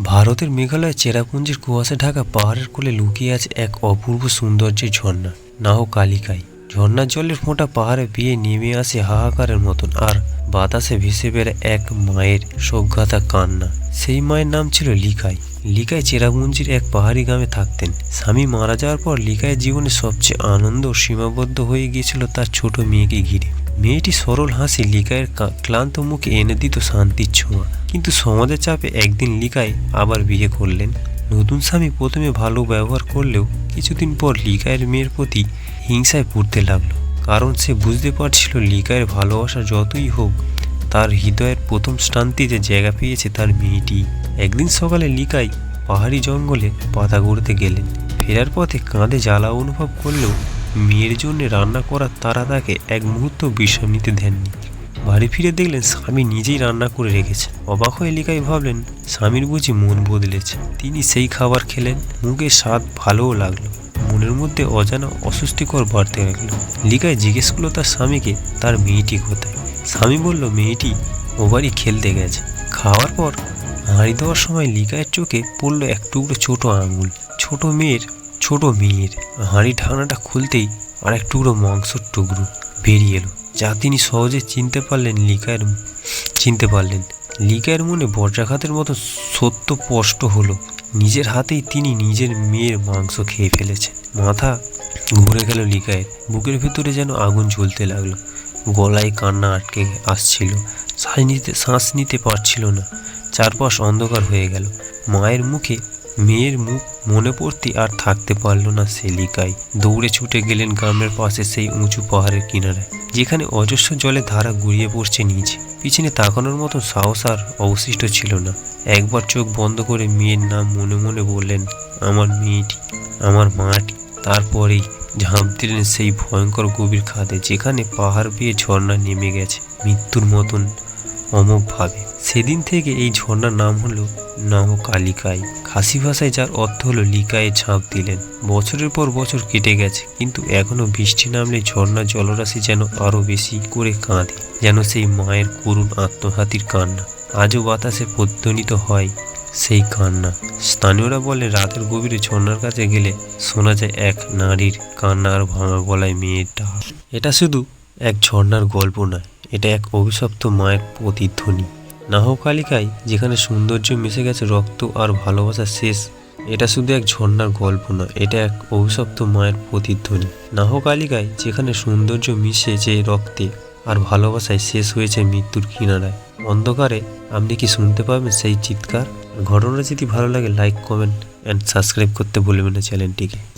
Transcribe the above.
ভারতের মেঘালয়ের চেরাপুঞ্জির কুয়াশা ঢাকা পাহাড়ের কোলে লুকিয়ে আছে এক অপূর্ব সৌন্দর্যের ঝর্ণা। নাহ কালিকাই। ঝর্ণার জলের ফোঁটা পাহাড়ে বেয়ে নেমে আসে হাহাকারের মতন আর বাতাসে ভেসে বেড়ে এক মায়ের সজ্ঞাতা কান্না। সেই মায়ের নাম ছিল লিকাই। লিকাই চেরাপুঞ্জির এক পাহাড়ি গ্রামে থাকতেন। স্বামী মারা যাওয়ার পর লিকাইয়ের জীবনে সবচেয়ে আনন্দ সীমাবদ্ধ হয়ে গিয়েছিল তার ছোট মেয়েকে ঘিরে। মেয়েটি সরল হাসি লিকায়ের ক্লান্ত মুখে এনে দিত শান্তির ছোঁয়া। কিন্তু সমাজের চাপে একদিন লিকায় আবার বিয়ে করলেন। নতুন স্বামী প্রথমে ভালো ব্যবহার করলেও কিছুদিন পর লিকায়ের মেয়ের প্রতি হিংসায় পড়তে লাগল। কারণ সে বুঝতে পারছিল লিকায়ের ভালোবাসা যতই হোক, তার হৃদয়ের প্রথম শান্তিতে জায়গা পেয়েছে তার মেয়েটি। একদিন সকালে লিকাই পাহাড়ি জঙ্গলে পাতা গড়তে গেলেন। ফেরার পথে কাঁধে জ্বালা অনুভব করলেও মেয়ের জন্য রান্না করার তারা তাকে এক মুহূর্ত বিশ্রাম নিতে দেননি। বাড়ি ফিরে দেখলেন স্বামী নিজেই রান্না করে রেখেছে অবাক হয়ে লিকাই ভাবলেন, স্বামীর বুঝি মন বদলেছে। তিনি সেই খাবার খেলেন, মুখে স্বাদ ভালোও লাগল, মনের মধ্যে অজানা অস্বস্তিকর বাড়তে লাগল লিকায় জিজ্ঞেস করল তার স্বামীকে, তার মেয়েটি কোথায়? স্বামী বলল, মেয়েটি ও বাড়ি খেলতে গেছে। খাওয়ার পর হাঁড়ি দেওয়ার সময় লিকায়ের চোখে পড়ল এক টুকরো ছোট আঙুল। ছোট মেয়ের ছোট মেয়ের হাঁড়ি ঢাকনাটা খুলতেই আর এক টুকরো মাংসর টুকরো বেরিয়ে এলো, যা তিনি সহজে চিনতে পারলেন লিকায়ের চিনতে পারলেন। লিকায়ের মনে বজ্রাঘাতের মতো সত্য স্পষ্ট হলো, নিজের হাতেই তিনি নিজের মেয়ের মাংস খেয়ে ফেলেছেন। মাথা ঘুরে গেল লিকায়ের, বুকের ভেতরে যেন আগুন জ্বলতে লাগল। গলায় কান্না আটকে আসছিল, শ্বাস নিতে শ্বাস নিতে পারছিল না। চারপাশ অন্ধকার হয়ে গেল। মায়ের মুখে, মেয়ের মুখ মনে পড়তে আর থাকতে পারল না সে লিকাই। দৌড়ে ছুটে গেলেন গ্রামের পাশে সেই উঁচু পাহাড়ের কিনারায় যেখানে অজস্র জলে ধারা গুড়িয়ে পড়ছে নিচে। পিছনে তাকানোর মতো সাহস আর অবশিষ্ট ছিল না। একবার চোখ বন্ধ করে মেয়ের নাম মনে মনে বললেন, আমার মেয়েটি, আমার মাটি। তারপরেই ঝাঁপ দিলেন সেই ভয়ঙ্কর গভীর খাদে, যেখানে পাহাড় বেয়ে ঝর্ণা নেমে গেছে। মৃত্যুর মতন অমোঘভাবে সেদিন থেকে এই ঝর্ণার নাম হলো নাম কালিকাই খাসি ভাষায় যার অর্থ হলো লিকায়ে ঝাঁপ দিলেন। বছরের পর বছর কেটে গেছে, কিন্তু এখনও বৃষ্টি নামলে ঝর্ণা জলরাশি যেন আরও বেশি করে কাঁদে, যেন সেই মায়ের করুণ আত্মঘাতীর কান্না। আজও বাতাসে প্রধ্বনিত হয় সেই কান্না। স্থানীয়রা বলে, রাতের গভীরে ঝর্ণার কাছে গেলে শোনা যায় এক নারীর কান্না আর ভাঙা গলায় মেয়ের ডাক। এটা শুধু এক ঝর্ণার গল্প নয় এটা এক অভিশপ্ত মায়ের প্রতিধ্বনি। নাহকালিকায় যেখানে সৌন্দর্য মিশে গেছে, রক্ত আর ভালোবাসার শেষ। এটা শুধু এক ঝর্ণার গল্প নয় এটা এক অভিশপ্ত মায়ের প্রতিধ্বনি। নাহকালিকায় যেখানে সৌন্দর্য মিশেছে রক্তে আর ভালোবাসায় শেষ হয়েছে মৃত্যুর কিনারায়। অন্ধকারে আপনি কি শুনতে পাবেন সেই চিৎকার? ঘটনা যদি ভালো লাগে লাইক কমেন্ট অ্যান্ড সাবস্ক্রাইব করতে ভুলবেন না চ্যানেলটিকে।